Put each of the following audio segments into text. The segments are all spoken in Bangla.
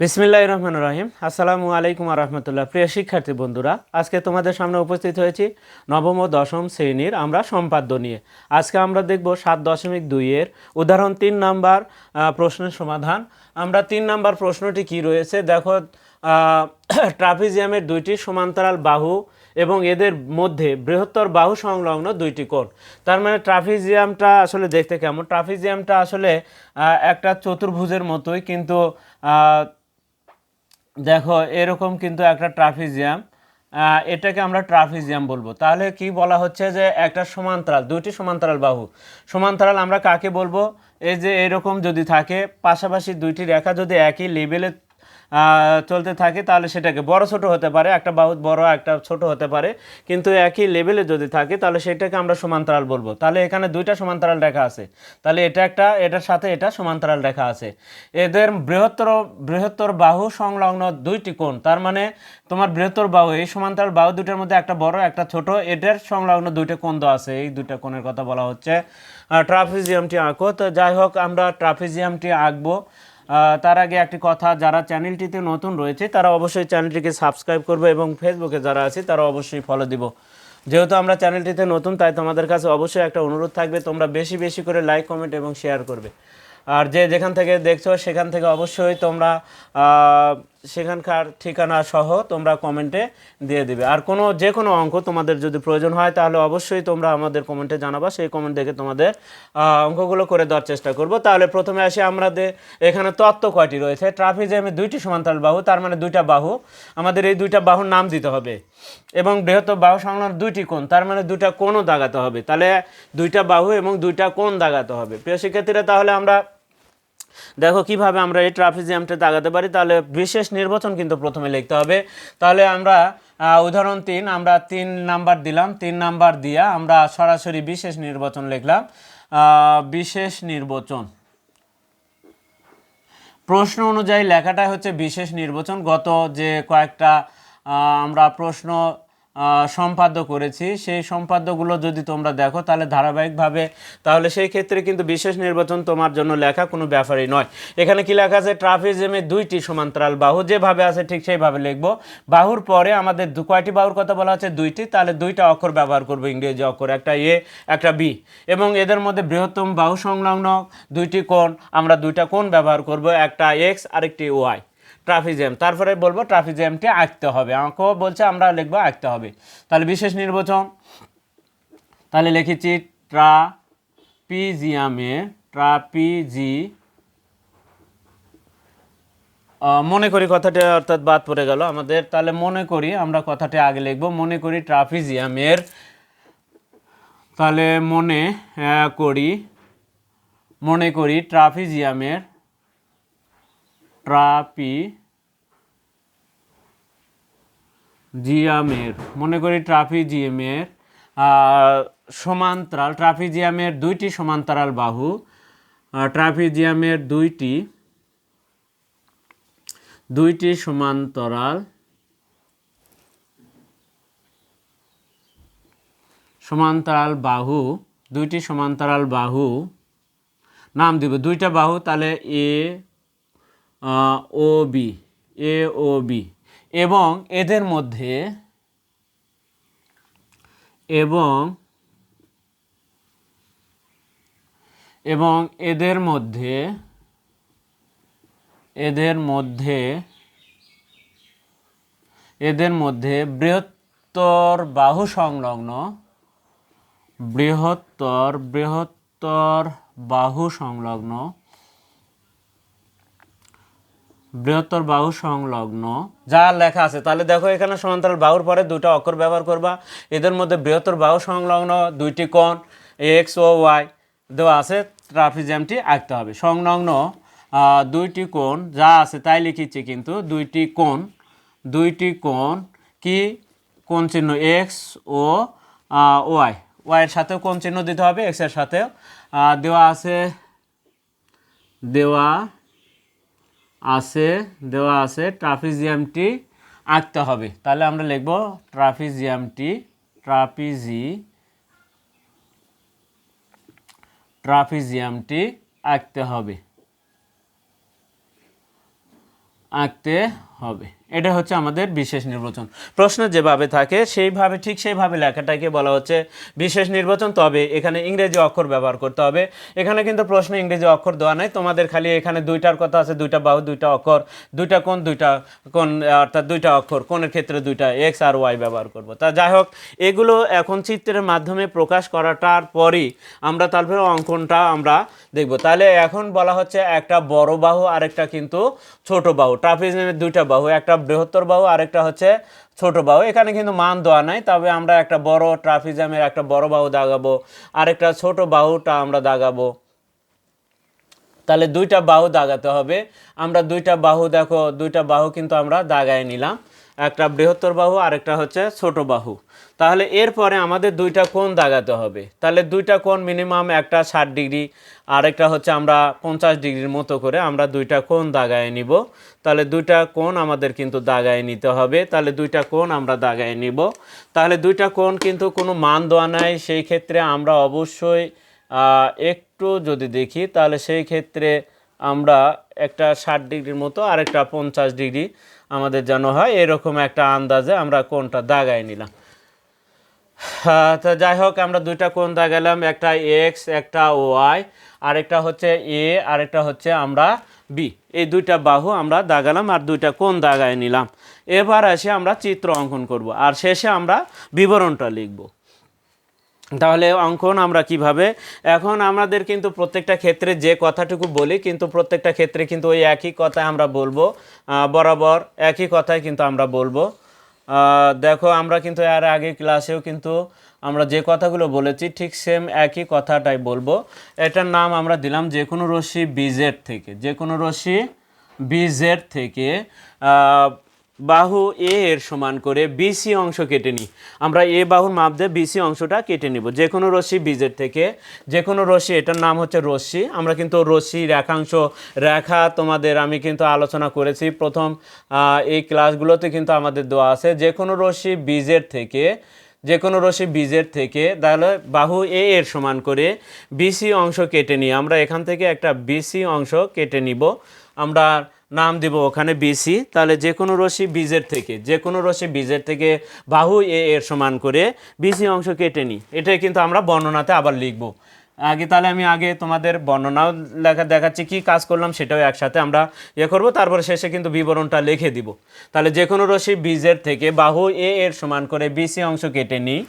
বিসমিল্লাহ রহমান রহিম। আসসালামু আলাইকুম রহমতুল্লাহ। প্রিয় শিক্ষার্থী বন্ধুরা আজকে তোমাদের সামনে উপস্থিত হয়েছি নবম ও দশম শ্রেণির আমরা সম্পাদ্য নিয়ে। আজকে আমরা দেখব সাত দশমিক দুইয়ের উদাহরণ তিন নাম্বার প্রশ্নের সমাধান। আমরা তিন নাম্বার প্রশ্নটি কি রয়েছে? দেখো আহ, ট্রাপিজিয়ামের দুইটি সমান্তরাল বাহু এবং এদের মধ্যে বৃহত্তর বাহু সংলগ্ন দুইটি কোণ। তার মানে ট্রাফিজিয়ামটা আসলে দেখতে কেমন? ট্রাফিজিয়ামটা আসলে একটা চতুর্ভুজের মতোই কিন্তু দেখো, এরকম কিন্তু একটা ট্রাফিজিয়াম এটাকে আমরা ট্রাফিজিয়াম বলব। তাহলে কি বলা হচ্ছে যে একটা সমান্তরাল, দুইটি সমান্তরাল বাহু। সমান্তরাল আমরা কাকে বলব? এই যে এরকম যদি থাকে, পাশাপাশি দুইটি রেখা যদি একই লেভেলে চলতে থাকে, তাহলে সেটাকে বড় ছোট হতে পারে, একটা বাহু বড়, একটা ছোট হতে পারে। কিন্তু একই লেভেলে যদি থাকে, তাহলে সেটাকে আমরা সমান্তরাল বলব। তাহলে এখানে দুইটা সমান্তরাল রেখা আছে। তাহলে এটা একটা, এটার সাথে এটা সমান্তরাল রেখা আছে। এদের বৃহত্তর বৃহত্তর বাহু সংলগ্ন দুইটি কোণ। তার মানে তোমার বৃহত্তর বাহু, এই সমান্তরাল বাহু দুইটার মধ্যে একটা বড়, একটা ছোট এটার সংলগ্ন দুইটা কোণ আছে। এই দুইটা কোণের কথা বলা হচ্ছে। ট্রাফিজিয়ামটি আঁকো। তো যাই হোক, আমরা ট্রাফিজিয়ামটি আঁকবো। তার আগে একটি কথা, যারা চ্যানেলটিতে নতুন রয়েছে, তারা অবশ্যই চ্যানেলটিকে সাবস্ক্রাইব করবে এবং ফেসবুকে যারা আছে, তারা অবশ্যই ফলো দিব। যেহেতু আমরা চ্যানেলটিতে নতুন, তাই তোমাদের কাছে অবশ্যই একটা অনুরোধ থাকবে, তোমরা বেশি বেশি করে লাইক কমেন্ট এবং শেয়ার করবে। আর যে যেখান থেকে দেখছ, সেখান থেকে অবশ্যই তোমরা সেখানকার ঠিকানা সহ তোমরা কমেন্টে দিয়ে দিবে। আর কোনো, যে কোনো অঙ্ক তোমাদের যদি প্রয়োজন হয়, তাহলে অবশ্যই তোমরা আমাদের কমেন্টে জানাবা। সেই কমেন্ট দেখে তোমাদের অঙ্কগুলো করে দেওয়ার চেষ্টা করব। তাহলে প্রথমে আসি আমাদের, এখানে তত্ত্ব কয়টি রয়েছে? ট্রাফিক ট্রাফিজিয়ামে দুইটি সমান্তরাল বাহু, তার মানে দুইটা বাহু। আমাদের এই দুইটা বাহুর নাম দিতে হবে। এবং বৃহত্তর বাহু সংলগ্ন দুইটি কোণ, তার মানে দুইটা কোণও দাগাতে হবে। তাহলে দুইটা বাহু এবং দুইটা কোণ দাগাতে হবে। প্রিয় শিক্ষার্থীরা, তাহলে আমরা দেখো, কীভাবে আমরা এই ট্রাফিজিয়ামটা দাগাতে পারি, তাহলে বিশেষ নির্বাচন কিন্তু প্রথমে লিখতে হবে। তাহলে আমরা উদাহরণ তিন, আমরা তিন নাম্বার দিলাম, তিন নাম্বার দিয়া আমরা সরাসরি বিশেষ নির্বাচন লিখলাম। বিশেষ নির্বাচন। প্রশ্ন অনুযায়ী লেখাটাই হচ্ছে বিশেষ নির্বাচন। গত যে কয়েকটা আমরা প্রশ্ন সম্পাদ্য করেছি। সেই সম্পাদ্যগুলো যদি তোমরা দেখো, তাহলে ধারাবাহিকভাবে তাহলে সেই ক্ষেত্রে কিন্তু বিশেষ নির্বাচন তোমার জন্য লেখা কোনো ব্যাপারই নয়। এখানে কি লেখা আছে? ট্রাফিজমে দুইটি সমান্তরাল বাহু। যেভাবে আছে ঠিক সেইভাবে লিখব। বাহুর পরে আমাদের দু কয়টি বাহুর কথা বলা হচ্ছে? দুইটি। তাহলে দুইটা অক্ষর ব্যবহার করব, ইংরেজি অক্ষর, একটা এ, একটা বি। এবং এদের মধ্যে বৃহত্তম বাহু সংলগ্ন দুইটি কোণ। আমরা দুইটা কোণ ব্যবহার করব, একটা এক্স, আরেকটি ওয়াই। ট্রাফিজিয়াম তারপরে বলব ট্রাফিক জ্যামটি আঁকতে হবে। আমাকেও বলছে আমরা লিখব আঁকতে হবে। তাহলে বিশেষ নির্বাচন। তাহলে লিখেছি ট্রাপিজিয়ামে ট্রাপিজি মনে করি কথাটা অর্থাৎ বাদ পড়ে গেল আমাদের। তাহলে মনে করি আমরা কথাটা আগে লিখব। মনে করি ট্রাফিজিয়ামের তাহলে মনে করি মনে করি ট্রাফিজিয়ামের ট্রাপি জিয়ামের। মনে করি ট্রাফিজিয়ামের সমান্তরাল ট্রাফিজিয়ামের দুইটি সমান্তরাল বাহু ট্রাফিজিয়ামের দুইটি দুইটি সমান্তরাল সমান্তরাল বাহু, দুইটি সমান্তরাল বাহু, নাম দিব, দুইটা বাহু তাহলে এ ও, বি, এ, ও, বি। এবং এদের মধ্যে এবং এবং এদের মধ্যে এদের মধ্যে এদের মধ্যে বৃহত্তর বাহু সংলগ্ন বৃহত্তর বৃহত্তর বাহু সংলগ্ন বৃহত্তর বাহু সংলগ্ন। যা লেখা আছে। তাহলে দেখো এখানে সমান্তরাল বাহুর পরে দুটো অক্ষর ব্যবহার করবা। এদের মধ্যে বৃহত্তর বাহু সংলগ্ন, দুইটি কোণ, এক্স ও ওয়াই দেওয়া আছে, ট্রাফিজিয়ামটি আঁকতে হবে। সংলগ্ন দুইটি কোণ, যা আছে তাই লিখেছি কিন্তু, দুইটি কোণ দুইটি কোণ কি? কোণ চিহ্ন এক্স ও ওয়াই। ওয়াইয়ের সাথেও কোণ চিহ্ন দিতে হবে এক্সের সাথেও। দেওয়া আছে, দেওয়া আছে, দেওয়া আছে ট্রাফিজিয়ামটি আঁকতে হবে। তাহলে আমরা লিখব ট্রাফিজিয়ামটি ট্রাপিজি ট্রাফিজিয়ামটি আঁকতে হবে। আঁকতে হবে। এটা হচ্ছে আমাদের বিশেষ নির্বাচন। প্রশ্ন যেভাবে থাকে, সেইভাবে, ঠিক সেইভাবে লেখাটাকে বলা হচ্ছে বিশেষ নির্বাচন। তবে এখানে ইংরেজি অক্ষর ব্যবহার করতে হবে। এখানে কিন্তু প্রশ্ন ইংরেজি অক্ষর দেওয়া নাই। তোমাদের খালি এখানে দুইটার কথা আছে, দুইটা বাহু, দুইটা অক্ষর, দুইটা কোন দুইটা কোন অর্থাৎ দুইটা অক্ষর কোনের ক্ষেত্রে দুইটা এক্স আর ওয়াই ব্যবহার করব। তা যাই হোক, এগুলো এখন চিত্রের মাধ্যমে প্রকাশ করাটার পরই আমরা তারপরে অঙ্কনটা আমরা দেখব। তাহলে এখন বলা হচ্ছে একটা বড় বাহু, আরেকটা কিন্তু ছোট বাহু। ট্রাপিজমের দুইটা বাহু, একটা বৃহত্তর বাহু, আরেকটা হচ্ছে ছোট বাহু। এখানে কিন্তু মান দেওয়া নাই, তবে আমরা একটা বড় ট্রাফিজামের একটা বড় বাহু দাগাবো, আরেকটা ছোট বাহুটা আমরা দাগাবো। তাহলে দুইটা বাহু দাগাতে হবে। আমরা দুইটা বাহু, দেখো, দুইটা বাহু কিন্তু আমরা দাগায় নিলাম। একটা বৃহত্তর বাহু, আরেকটা হচ্ছে ছোট বাহু। তাহলে এরপরে আমাদের দুইটা কোণ দাগাতে হবে। তাহলে দুইটা কোণ মিনিমাম একটা ষাট ডিগ্রি, আরেকটা হচ্ছে আমরা পঞ্চাশ ডিগ্রির মতো করে আমরা দুইটা কোণ দাগায় নিব। তাহলে দুইটা কোণ আমাদের কিন্তু দাগায় নিতে হবে। তাহলে দুইটা কোণ আমরা দাগায় নিব। তাহলে দুইটা কোণ কিন্তু কোনো মান দেওয়া নাই। সেই ক্ষেত্রে আমরা অবশ্যই একটু যদি দেখি, তাহলে সেই ক্ষেত্রে আমরা একটা ষাট ডিগ্রির মতো আর একটা পঞ্চাশ ডিগ্রি আমাদের যেন হয়, এরকম একটা আন্দাজে আমরা কোনটা দাগায় নিলাম। তো যাই হোক, আমরা দুইটা কোন দাগালাম, একটা এক্স একটা ওয়াই আরেকটা হচ্ছে এ আরেকটা হচ্ছে আমরা বি এই দুইটা বাহু আমরা দাগালাম আর দুইটা কোন দাগায় নিলাম। এবার এসে আমরা চিত্র অঙ্কন করব, আর শেষে আমরা বিবরণটা লিখব। তাহলে অঙ্কন, আমরা কীভাবে? এখন আমাদের কিন্তু প্রত্যেকটা ক্ষেত্রে যে কথাটুকু বলি, কিন্তু প্রত্যেকটা ক্ষেত্রে কিন্তু ওই একই কথা আমরা বলব। বরাবর একই কথাই কিন্তু আমরা বলব। দেখো, আমরা কিন্তু এর আগে ক্লাসেও কিন্তু আমরা যে কথাগুলো বলেছি, ঠিক সেম একই কথাটাই বলব। এটার নাম আমরা দিলাম যে কোনো রশ্মি বিজেড থেকে। যে কোনো রশ্মি বিজেড থেকে। বাহু এ এর সমান করে বিসি অংশ কেটে নিই। আমরা এ বাহুর মাপ দিয়ে বিসি অংশটা কেটে নিব। যে কোনো রশ্মি বীজের থেকে, যে কোনো রশ্মি, এটার নাম হচ্ছে রশ্মি। আমরা কিন্তু রশ্মি রেখাংশ, রেখা তোমাদের আমি কিন্তু আলোচনা করেছি। প্রথম এই ক্লাসগুলোতে কিন্তু আমাদের দেওয়া আছে। যে কোনো রশ্মি বীজের থেকে, যে কোনো রশ্মি বীজের থেকে, তাহলে বাহু এ এর সমান করে বিসি অংশ কেটে নিই। আমরা এখান থেকে একটা বিসি অংশ কেটে নিব। আমরা নাম দিব ওখানে বিসি তাহলে যে কোনো রশ্মি বীজের থেকে যে কোনো রশ্মি বীজের থেকে বাহু এ এর সমান করে বিসি অংশ কেটে নিই। এটাই কিন্তু আমরা বর্ণনাতে আবার লিখব। আগে তাহলে আমি আগে তোমাদের বর্ণনাও লেখা দেখাচ্ছি, কি কাজ করলাম সেটাও একসাথে আমরা ইয়ে করব, তারপরে শেষে কিন্তু বিবরণটা লিখে দিব। তাহলে যে কোনো রশ্মি বীজের থেকে বাহু এ এর সমান করে বিসি অংশ কেটে নিই।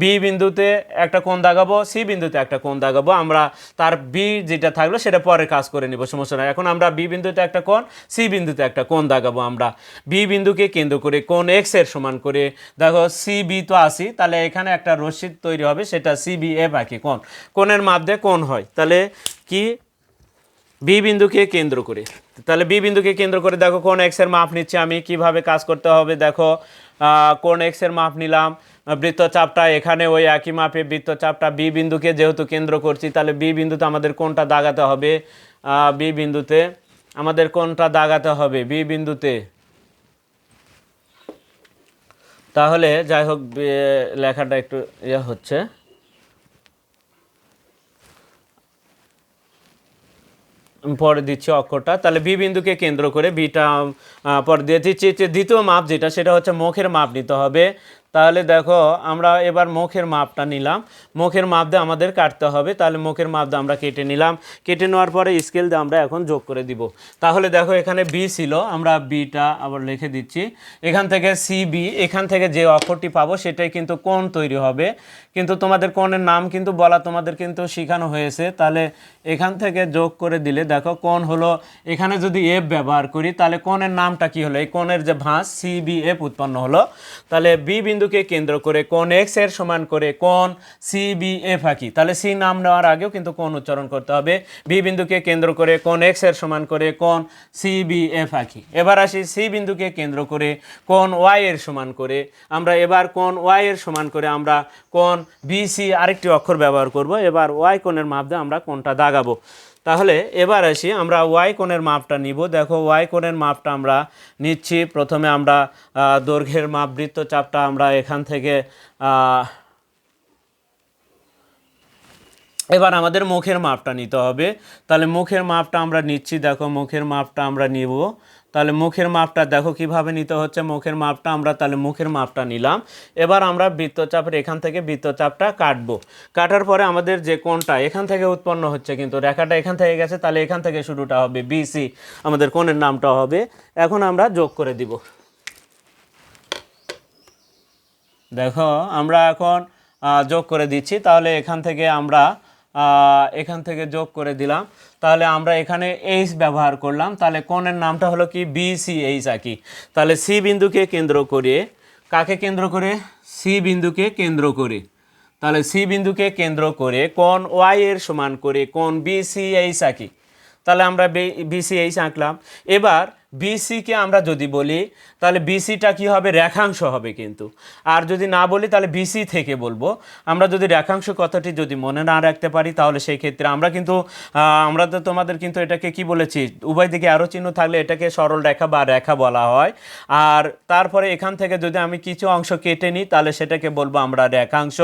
বি বিন্দুতে একটা কোণ দাগাবো, সি বিন্দুতে একটা কোণ দাগাবো, আমরা তার বি যেটা থাকল সেটা পরে কাজ করে নিব, সমস্যা নাই। এখন আমরা বি বিন্দুতে একটা কোণ সি বিন্দুতে একটা কোণ দাগাবো আমরা। বি বিন্দুকে কেন্দ্র করে কোণ এক্সের সমান করে, দেখো সি বি তো আসি তাহলে এখানে একটা রশ্মি তৈরি হবে, সেটা সি বি এফ আঁকি কোণ। কোণের মাপ দিয়ে কোণ হয়, তাহলে কি? বি বিন্দুকে কেন্দ্র করে। তাহলে বি বিন্দুকে কেন্দ্র করে দেখো কোন এক্সের মাপ নিচ্ছে আমি, কীভাবে কাজ করতে হবে, দেখো কোন এক্সের মাপ নিলাম বৃত্তচাপটা এখানে ওই একই মাপে বৃত্তচাপটা বি বিন্দুকে যেহেতু কেন্দ্র করছি, তাহলে বি বিন্দুতে আমাদের কোনটা দাগাতে হবে? বি বিন্দুতে আমাদের কোনটা দাগাতে হবে? বি বিন্দুতে। তাহলে যাই হোক লেখাটা একটু ইয়ে হচ্ছে। পরে দিচ্ছি অক্ষরটা। তাহলে বি বিন্দুকে কেন্দ্র করে বিটা পরে দিয়ে দিচ্ছি দ্বিতীয় মাপ যেটা, সেটা হচ্ছে মুখের মাপ নিতে হবে। তাহলে দেখো, আমরা এবার মুখের মাপটা নিলাম। মুখের মাপ দিয়ে আমাদের কাটতে হবে। তাহলে মুখের মাপ দিয়ে আমরা কেটে নিলাম। কেটে নেওয়ার পরে স্কেল দিয়ে আমরা এখন যোগ করে দিব। তাহলে দেখো, এখানে বি ছিল। আমরা বিটা আবার লিখে দিচ্ছি। এখান থেকে সি বি এখান থেকে যে অক্ষরটি পাবো, সেটাই কিন্তু কোন তৈরি হবে। কিন্তু তোমাদের কোণের নাম কিন্তু বলা তোমাদের কিন্তু শেখানো হয়েছে। তাহলে এখান থেকে যোগ করে দিলে দেখো কোন হলো, এখানে যদি এফ ব্যবহার করি, তাহলে কোণের নামটা কি হলো? এই কোণের যে ভাঁজ সি বি এফ উৎপন্ন হলো। তাহলে বি বিন্দুকে কেন্দ্র করে কোন এক্সের সমান করে কোন সি বি এফ আঁকি। তাহলে সি নাম নেওয়ার আগেও কিন্তু কোন উচ্চারণ করতে হবে। বি বিন্দুকে কেন্দ্র করে কোন এক্সের সমান করে কোন সি বি এফ আঁকি। এবার আসি সি বিন্দুকে কেন্দ্র করে কোন ওয়াই এর সমান করে। আমরা এবার কোন ওয়াই এর সমান করে আমরা কোণ বিসি আরেকটি অক্ষর ব্যবহার করব। এবার ওয়াই কোণের মাপ দিয়ে আমরা কোনটা দাগাবো। তাহলে এবার আসি, আমরা ওয়াই কোণের মাপটা নিব। দেখো ওয়াই কোণের মাপটা আমরা নিচ্ছি। প্রথমে আমরা দৈর্ঘ্যের মাপ, বৃত্তচাপটা আমরা এখান থেকে এবার আমাদের মুখের মাপটা নিতে হবে। তাহলে মুখের মাপটা আমরা নিচ্ছি। দেখো, মুখের মাপটা আমরা নিব। তাহলে মুখের মাপটা দেখো কীভাবে নিতে হচ্ছে। মুখের মাপটা আমরা তাহলে মুখের মাপটা নিলাম। এবার আমরা বৃত্তচাপের এখান থেকে বৃত্তচাপটা কাটবো। কাটার পরে আমাদের যে কোনটা এখান থেকে উৎপন্ন হচ্ছে কিন্তু রেখাটা এখান থেকে গেছে, তাহলে এখান থেকে শুরুটা হবে বিসি আমাদের কোণের নামটা হবে। এখন আমরা যোগ করে দিব। দেখো আমরা এখন যোগ করে দিচ্ছি। তাহলে এখান থেকে আমরা এখান থেকে যোগ করে দিলাম। তাহলে আমরা এখানে এইচ ব্যবহার করলাম। তাহলে কোণের নামটা হলো কি? বি সি এইচ আঁকি তাহলে সি বিন্দুকে কেন্দ্র করে কাকে কেন্দ্র করে? সি বিন্দুকে কেন্দ্র করে। তাহলে সি বিন্দুকে কেন্দ্র করে কোণ ওয়াই এর সমান করে কোণ বি সি এইচ আঁকি তাহলে আমরা বিসিএইচ আঁকলাম। এবার বিসিকে আমরা যদি বলি, তাহলে বিসিটা কি হবে? রেখাংশ হবে কিন্তু। আর যদি না বলি, তাহলে বিসি থেকে বলব। আমরা যদি রেখাংশ কথাটি যদি মনে না রাখতে পারি, তাহলে সেই ক্ষেত্রে আমরা কিন্তু আমরা তো তোমাদের কিন্তু এটাকে কি বলেছি? উভয় দিকে আরও চিহ্ন থাকলে এটাকে সরল রেখা বা রেখা বলা হয়। আর তারপরে এখান থেকে যদি আমি কিছু অংশ কেটে নিই, তাহলে সেটাকে বলব আমরা রেখাংশ।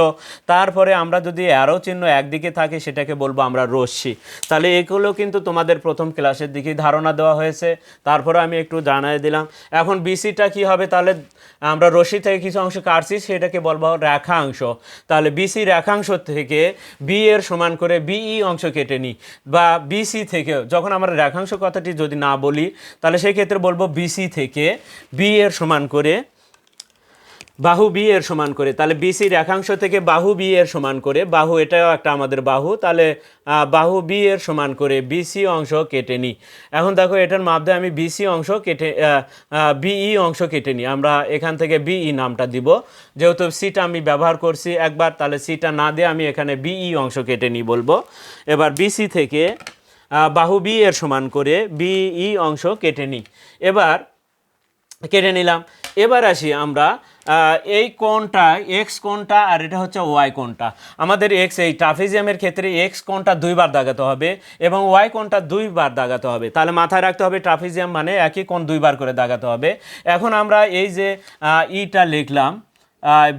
তারপরে আমরা যদি অ্যারো চিহ্ন একদিকে থাকে, সেটাকে বলব আমরা রশ্মি। তাহলে এগুলো কিন্তু তোমাদের প্রথম ক্লাসের দিকেই ধারণা দেওয়া হয়েছে। তারপরে আমি একটু জানাই দিলাম। এখন বিসিটা কি হবে? তাহলে আমরা রশি থেকে কিছু অংশ কাটছি, সেটাকে বলব রেখাংশ। তাহলে বিসি রেখাংশ থেকে বি এর সমান করে বিই অংশ কেটে নিই, বা বিসি থেকে, যখন আমরা রেখাংশ কথাটি যদি না বলি, তাহলে সেই ক্ষেত্রে বলব বিসি থেকে বি এর সমান করে বাহু বি এর সমান করে। তাহলে বিসি রেখাংশ থেকে বাহু বি এর সমান করে। বাহু এটাও একটা আমাদের বাহু। তাহলে বাহু বি এর সমান করে বিসি অংশ কেটে নিই। এখন দেখো এটার মাধ্যমে আমি বিসি অংশ কেটে বিই অংশ কেটে নিই। আমরা এখান থেকে বিই নামটা দিব। যেহেতু সিটা আমি ব্যবহার করছি একবার, তাহলে সিটা না দিয়ে আমি এখানে বিই অংশ কেটে নিই বলব। এবার বিসি থেকে বাহু বি এর সমান করে বিই অংশ কেটে নিই। এবার, কেটে নিলাম। এবার আসি আমরা এই কোণটা এক্স কোণটা আর এটা হচ্ছে ওয়াই কোণটা। আমাদের এক্স এই ট্রাফিজিয়ামের ক্ষেত্রে এক্স কোণটা দুইবার দাগাতে হবে এবং ওয়াই কোণটা দুইবার দাগাতে হবে। তাহলে মাথায় রাখতে হবে ট্রাফিজিয়াম মানে একই কোণ দুইবার করে দাগাতে হবে। এখন আমরা এই যে ইটা লিখলাম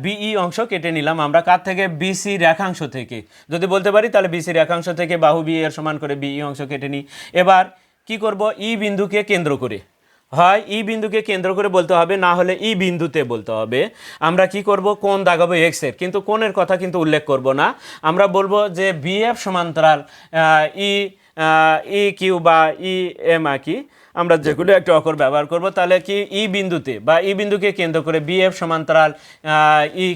বিই অংশ কেটে নিলাম। আমরা কার থেকে? বিসি রেখাংশ থেকে। যদি বলতে পারি তাহলে বিসি রেখাংশ থেকে বাহু বি এর সমান করে বিই অংশ কেটে নিই। এবার কি করব? ই বিন্দুকে কেন্দ্র করে। হয় ই বিন্দুকে কেন্দ্র করে বলতে হবে, না হলে ই বিন্দুতে বলতে হবে। আমরা কি করব? কোন দাগাবো এক্সের? কিন্তু কোনের কথা কিন্তু উল্লেখ করব না। আমরা বলব যে বিএফ সমান্তরাল ই ই কিউ বা ই এম আঁকি আমরা যেগুলো একটা অকর ব্যবহার করব, তাহলে কি ই বিন্দুতে বা ই বিন্দুকে কেন্দ্র করে বিএফ সমান্তরাল ই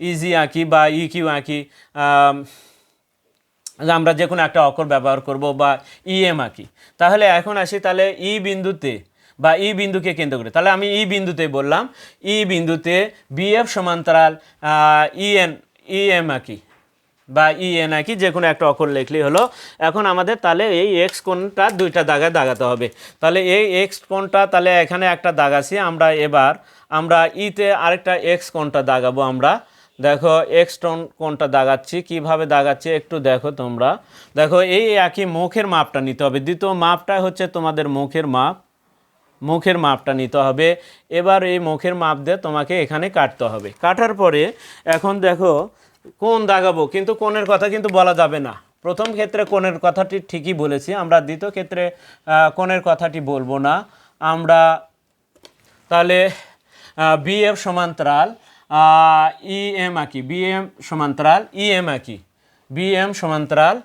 ইজি আঁকি বা ই কিউ আঁকি আমরা যে কোনো একটা অক্ষর ব্যবহার করব বা ইএম আঁকি তাহলে এখন আসি, তাহলে ই বিন্দুতে বা ই বিন্দুকে কেন্দ্র করে। তাহলে আমি ই বিন্দুতে বললাম, ই বিন্দুতে বিএফ সমান্তরাল ইএন, ইএম আঁকি বা ইএন আঁকি যে কোনো একটা অক্ষর লিখলেই হলো। এখন আমাদের তাহলে এই এক্স কোনটা দুইটা দাগায় দাগাতে হবে। তাহলে এই এক্স কোনটা তাহলে এখানে একটা দাগাছি আমরা এবার, আমরা ইতে আরেকটা এক্স কোনটা দাগাবো আমরা। দেখো এক্স টোন কোনটা দাগাচ্ছি। কীভাবে দাগাচ্ছি একটু দেখো তোমরা। দেখো, এই একই মুখের মাপটা নিতে হবে। দ্বিতীয় মাপটা হচ্ছে তোমাদের মুখের মাপ। মুখের মাপটা নিতে হবে। এবার এই মুখের মাপ দিয়ে তোমাকে এখানে কাটতে হবে। কাটার পরে এখন দেখো কোন দাগাবো, কিন্তু কোণের কথা কিন্তু বলা যাবে না। প্রথম ক্ষেত্রে কোণের কথাটি ঠিকই বলেছি, আমরা দ্বিতীয় ক্ষেত্রে কোণের কথাটি বলব না। আমরা তাহলে বিএফ সমান্তরাল ইএম আঁকি বিএম সমান্তরাল ইএম আঁকি বিএম সমান্তরাল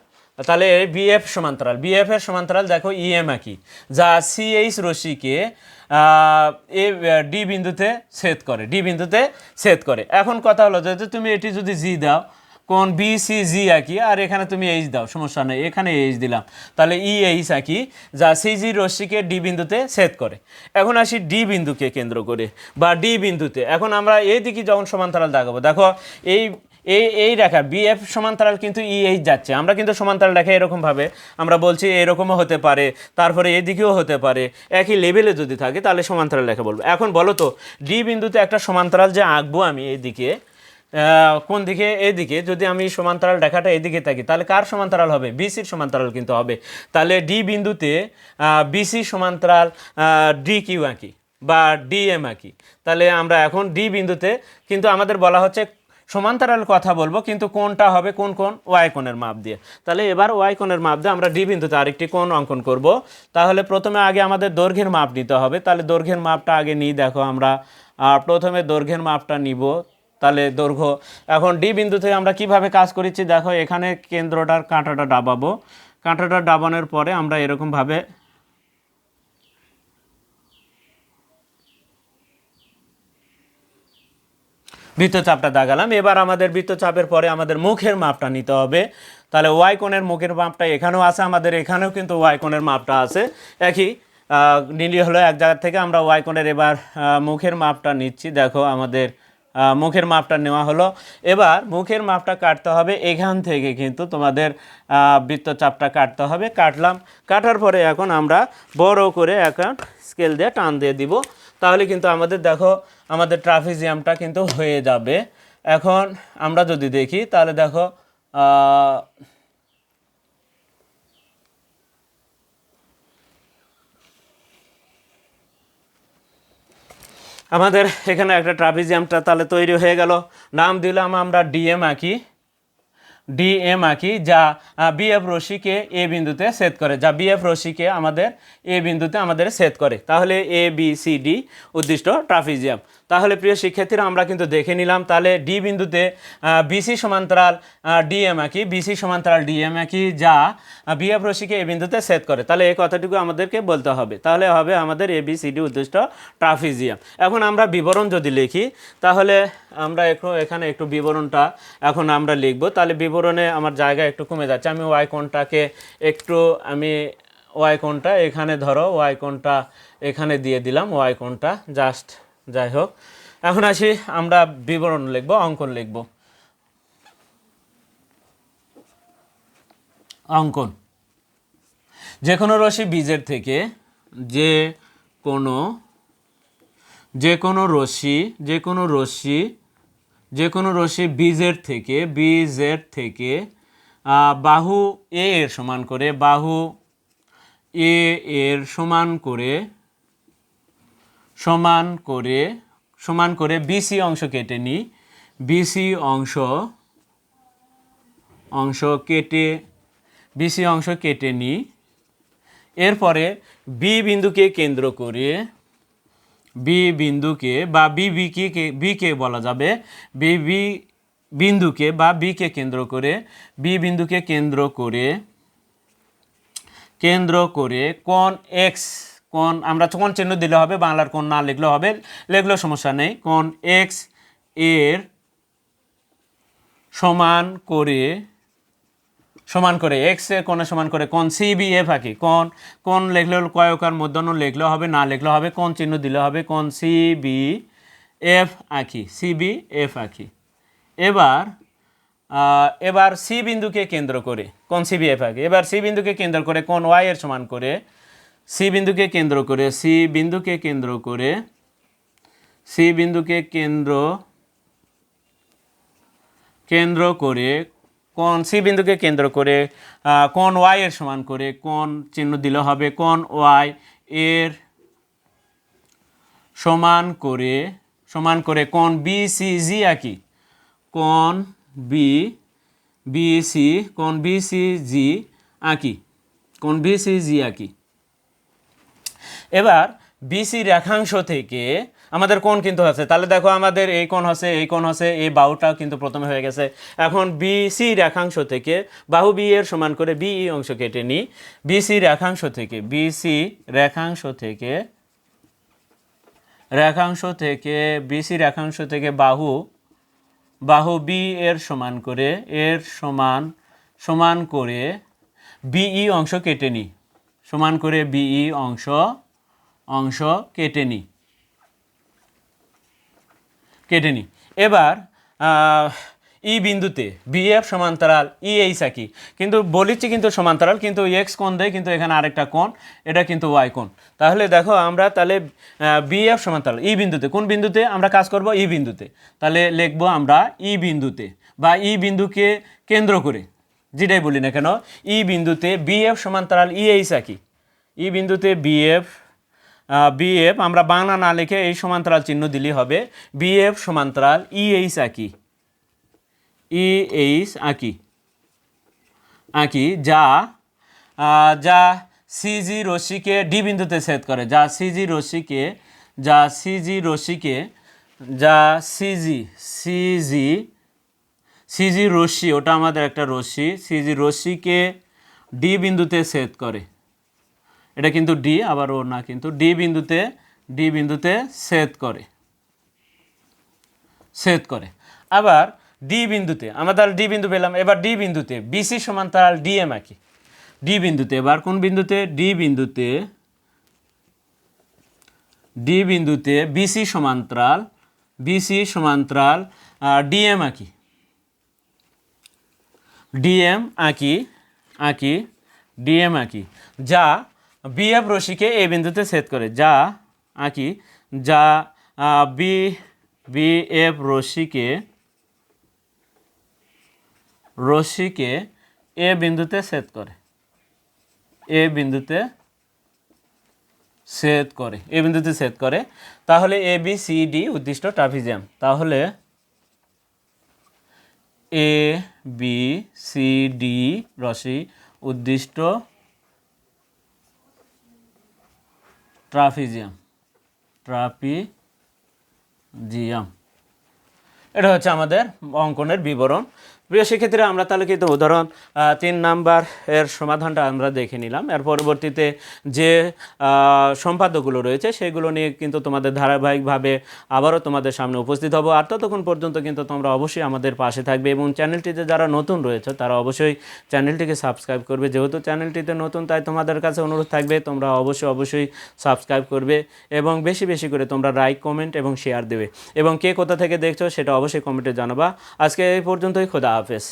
তাহলে বিএফ সমান্তরাল। বিএফ এর সমান্তরাল দেখো ইএম আঁকি যা সিএইচ রশ্মিকে এ ডি বিন্দুতে ছেদ করে। ডি বিন্দুতে ছেদ করে। এখন কথা হলো যে তুমি এটি যদি জি দাও, কোন বি সি জি আঁকি আর এখানে তুমি এইচ দাও, সমস্যা নেই। এখানে এইচ দিলাম। তাহলে ই এইচ আঁকি যা সি জি রশ্মিকে ডি বিন্দুতে ছেদ করে। এখন আসি ডি বিন্দুকে কেন্দ্র করে, বা ডি বিন্দুতে। এখন আমরা এই দিকে যখন সমান্তরাল দেখাবো, দেখো এই এই এই রেখা বিএফ সমান্তরাল কিন্তু ই এইচ যাচ্ছে। আমরা কিন্তু সমান্তরাল রেখা এরকমভাবে আমরা বলছি এরকমও হতে পারে তারপরে এদিকেও হতে পারে একই লেভেলে যদি থাকে তাহলে সমান্তরাল রেখা বলব। এখন বলো তো ডি বিন্দুতে একটা সমান্তরাল যে আঁকবো আমি এইদিকে আহ, কোন দিকে? এদিকে। যদি আমি সমান্তরাল রেখাটা এদিকে থাকি তাহলে কার সমান্তরাল হবে? বিসির সমান্তরাল কিন্তু হবে। তাহলে ডি বিন্দুতে বিসি সমান্তরাল ডি কিউ আঁকি বা ডি এম আঁকি। তাহলে আমরা এখন ডি বিন্দুতে কিন্তু আমাদের বলা হচ্ছে সমান্তরাল কথা বলব, কিন্তু কোনটা হবে, কোন কোন ওয়াই কোণের মাপ দিয়ে। তাহলে এবার ওয়াই কোণের মাপ দিয়ে আমরা ডি বিন্দুতে আরেকটি কোণ অঙ্কন করব। তাহলে প্রথমে আগে আমাদের দৈর্ঘ্যের মাপ নিতে হবে। তাহলে দৈর্ঘ্যের মাপটা আগে নিই, দেখো আমরা প্রথমে দৈর্ঘ্যের মাপটা নিব। তাহলে দৈর্ঘ্য, এখন ডি বিন্দু থেকে আমরা কীভাবে কাজ করেছি, দেখো এখানে কেন্দ্রটার কাঁটাটা ডাবাবো। কাঁটাটা ডাবানোর পরে আমরা এরকমভাবে বৃত্তচাপটা দাগালাম। এবার আমাদের বৃত্তচাপের পরে আমাদের মুখের মাপটা নিতে হবে। তাহলে ওয়াই কোণের মুখের মাপটা এখানেও আছে, আমাদের এখানেও কিন্তু ওয়াই কোণের মাপটা আছে। একই নিলি হলো এক জায়গা থেকে আমরা ওয়াই কোণের এবার মুখের মাপটা নিচ্ছি। দেখো আমাদের মুখের মাপটা নেওয়া হলো। এবার মুখের মাপটা কাটতে হবে এখান থেকে কিন্তু তোমাদের বৃত্তচাপটা কাটতে হবে। কাটলাম। কাটার পরে এখন আমরা বড় করে এখন স্কেল দিয়ে টান দিয়ে দিব। তাহলে কিন্তু আমাদের দেখো, আমাদের ট্রাফিজিয়ামটা কিন্তু হয়ে যাবে। এখন আমরা যদি দেখি, তাহলে দেখো আমাদের এখানে একটা ট্রাফিজিয়ামটা তাহলে তৈরি হয়ে গেল। নাম দিলাম আমরা ডিএম আঁকি। ডিএম আঁকি, যা বিএফ রশিকে এ বিন্দুতে সেট করে। যা বিএফ রশিকে আমাদের এ বিন্দুতে আমাদের সেট করে। তাহলে এ, বি, সি, ডি, উদ্দিষ্ট ট্রাফিজিয়াম তাহলে প্রিয় শিক্ষার্থীরা, আমরা কিন্তু দেখে নিলাম, তাহলে ডি বিন্দুতে বিসি সমান্তরাল ডিএম আঁকি বিসি সমান্তরাল ডিএম আঁকি যা বিএফ রশিকে এ বিন্দুতে সেট করে। তাহলে এই কথাটুকু আমাদেরকে বলতে হবে। তাহলে হবে আমাদের এ বি সি ডি উদ্দিষ্ট ট্রাফিজিয়াম। এখন আমরা বিবরণ যদি লিখি, তাহলে আমরা একটু এখানে একটু বিবরণটা এখন আমরা লিখব। তাহলে বিবরণে আমার জায়গা একটু কমে যাচ্ছে। আমি ওয়াই কোণটাকে একটু, আমি ওয়াই কোণটা এখানে ধরো ওয়াই কোণটা এখানে দিয়ে দিলাম। ওয়াই কোণটা জাস্ট যাই হোক, এখন আসি, আমরা বিবরণ লিখব, অঙ্কন লিখব। অঙ্কন। যে কোনো রশ্মি বীজের থেকে যে কোনো যে কোনো রশ্মি যে কোনো রশ্মি যে কোনো রশ্মি বীজের থেকে বীজের থেকে বাহু এ এর সমান করে, বাহু এ এর সমান করে সমান করে সমান করে বিসি অংশ কেটে নিই। বিসি অংশ অংশ কেটে বিসি অংশ কেটে নিই। এরপরে বি বিন্দুকে কেন্দ্র করে বি বিন্দুকে বা বি বিকে বলা যাবে বি বি বিন্দুকে বা বিকে কেন্দ্র করে বি বিন্দুকে কেন্দ্র করে কেন্দ্র করে কোন এক্স কোন, আমরা কোন চিহ্ন দিলে হবে, বাংলার কোন না লিখলে হবে, লিখলেও সমস্যা নেই। কোন এক্সের সমান করে সমান করে এক্সের কোণে সমান করে কোন সি বি এফ আঁকি কোন কোন লিখলে কয়কার মধ্যন্ন লিখলেও হবে, না লিখলেও হবে, কোন চিহ্ন দিলে হবে, কোন সি বি এফ আঁকি সি বি এফ আঁকি এবার এবার সি বিন্দুকে কেন্দ্র করে, কোন সি বি এফ আঁকি এবার সি বিন্দুকে কেন্দ্র করে কোন ওয়াই এর সমান করে সি বিন্দুকে কেন্দ্র করে সি বিন্দুকে কেন্দ্র করে সি বিন্দুকে কেন্দ্র কেন্দ্র করে কোন সি বিন্দুকে কেন্দ্র করে কোন ওয়াই এর সমান করে কোন চিহ্ন দিলে হবে কোন ওয়াই এর সমান করে সমান করে কোন বি সি জি আঁকি কোন বি বি সি কোন বি সি জি আঁকি কোন বি সি জি আঁকি এবার বিসি রেখাংশ থেকে আমাদের কোন কিন্তু আছে। তাহলে দেখো আমাদের এই কোন হচ্ছে এই কোন হচ্ছে এই বাহুটা কিন্তু প্রথমে হয়ে গেছে। এখন বিসি রেখাংশ থেকে বাহু বি এর সমান করে বি ই অংশ কেটে নিই। বিসি রেখাংশ থেকে বিসি রেখাংশ থেকে রেখাংশ থেকে বিসি রেখাংশ থেকে বাহু বাহু বি এর সমান করে, এর সমান সমান করে বিই অংশ কেটে নিই। সমান করে বিই অংশ অংশ কেটে নিই কেটে নিই এবার ই বিন্দুতে বিএফ সমান্তরাল, ই এইচ আঁকি কিন্তু বলিছি কিন্তু সমান্তরাল, কিন্তু এক্স কোণ দেয়, কিন্তু এখানে আরেকটা কোণ, এটা কিন্তু ওয়াই কোণ। তাহলে দেখো আমরা তাহলে বিএফ সমান্তরাল, ই বিন্দুতে, কোন বিন্দুতে আমরা কাজ করব? ই বিন্দুতে। তাহলে লিখব আমরা ই বিন্দুতে, বা ই বিন্দুকে কেন্দ্র করে, যেটাই বলি না কেন, ই বিন্দুতে বিএফ সমান্তরাল, ই এইচ আঁকি ই বিন্দুতে বিএফ বিএফ আমরা বাংলা না লিখে এই সমান্তরাল চিহ্ন দিলেই হবে। বিএফ সমান্তরাল ই এইচ আঁকি। ই এইচ আঁকি। আঁকি যা যা সিজি রশ্মিকে ডি বিন্দুতে ছেদ করে। যা সিজি রশ্মিকে, যা সিজি রশ্মিকে, যা সিজি সিজি সিজি রশ্মি, ওটা আমাদের একটা রশ্মি। সিজি রশ্মিকে ডি বিন্দুতে ছেদ করে। এটা কিন্তু ডি আবার ও না কিন্তু ডি বিন্দুতে ডি বিন্দুতে ছেদ করে। ছেদ করে। আবার ডি বিন্দুতে, আমরা তাহলে ডি বিন্দু পেলাম, এবার ডি বিন্দুতে বিসি সমান সমান্তরাল ডিএম আঁকি ডি বিন্দুতে, এবার কোন বিন্দুতে? ডি বিন্দুতে ডি বিন্দুতে বিসি সমান্তরাল বিসি সমান্তরাল ডিএম আঁকি ডিএম আঁকি আঁকি ডিএম আঁকি যা বিএফ রশ্মিকে এ বিন্দুতে ছেদ করে। যা আঁকি যা বি, বিএফ রশ্মিকে রশ্মিকে এ বিন্দুতে ছেদ করে। এ বিন্দুতে ছেদ করে। এ বিন্দুতে ছেদ করে। তাহলে এ, বি, সি, ডি উদ্দিষ্ট ট্রাফিজিয়াম। তাহলে এ, বি, সি, ডি রশ্মি উদ্দিষ্ট ট্রাফিজিয়াম। ট্রাপিজিয়াম এটা হচ্ছে আমাদের অঙ্কনের বিবরণ। প্রিয়, সেক্ষেত্রে আমরা তাহলে কিন্তু উদাহরণ তিন নাম্বার এর সমাধানটা আমরা দেখে নিলাম। এর পরবর্তীতে যে সম্পাদকগুলো রয়েছে, সেগুলো নিয়ে কিন্তু তোমাদের ধারাবাহিকভাবে আবারও তোমাদের সামনে উপস্থিত হব। আর ততক্ষণ পর্যন্ত কিন্তু তোমরা অবশ্যই আমাদের পাশে থাকবে এবং চ্যানেলটিতে যারা নতুন রয়েছে, তারা অবশ্যই চ্যানেলটিকে সাবস্ক্রাইব করবে। যেহেতু চ্যানেলটিতে নতুন, তাই তোমাদের কাছে অনুরোধ থাকবে, তোমরা অবশ্যই অবশ্যই সাবস্ক্রাইব করবে এবং বেশি বেশি করে তোমরা লাইক কমেন্ট এবং শেয়ার দেবে। এবং কে কোথা থেকে দেখছ, সেটা অবশ্যই কমেন্টে জানাবা। আজকে এই পর্যন্তই, খোদা হাফেজ